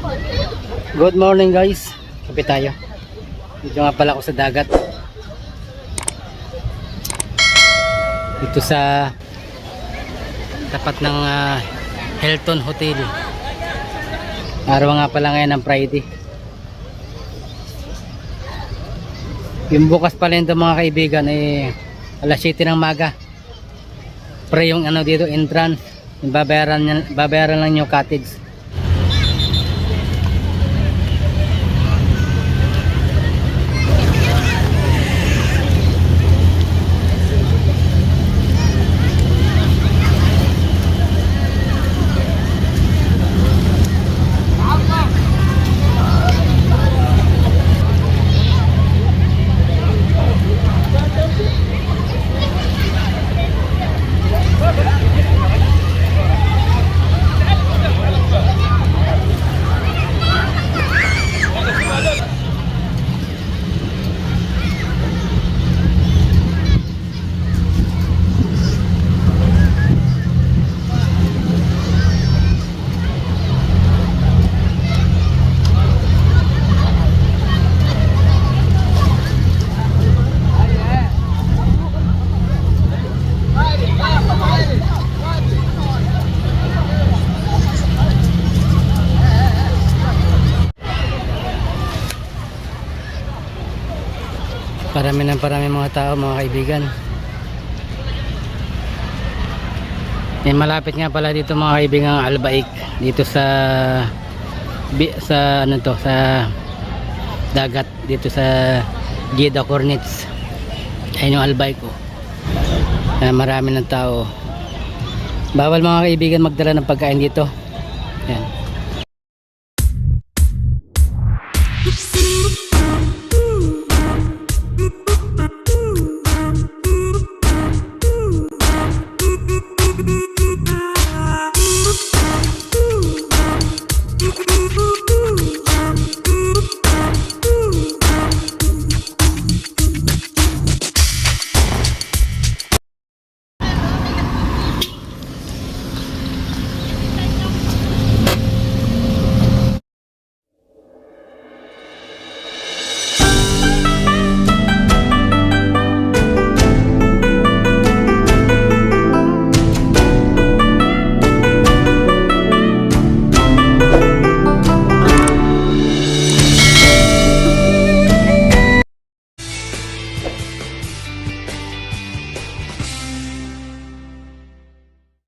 Good morning guys. Kape tayo. Dito nga pala ako sa dagat. Dito sa tapat ng ah, Hilton Hotel. Araw nga pala ngayon ng Friday. Yung bukas pala nito mga kaibigan eh alas 7 ng maga. Pre yung ano dito entrance. Babayaran, babayaran lang yung cottage. parami ng parami mga tao mga kaibigan. Eh, malapit nga pala dito mga kaibigan ang Albaik. Dito sa sa ano to sa dagat. Dito sa Gida Cornets ayun yung Albaik ko oh. eh, marami ng tao. Bawal mga kaibigan magdala ng pagkain dito. Yan Oops.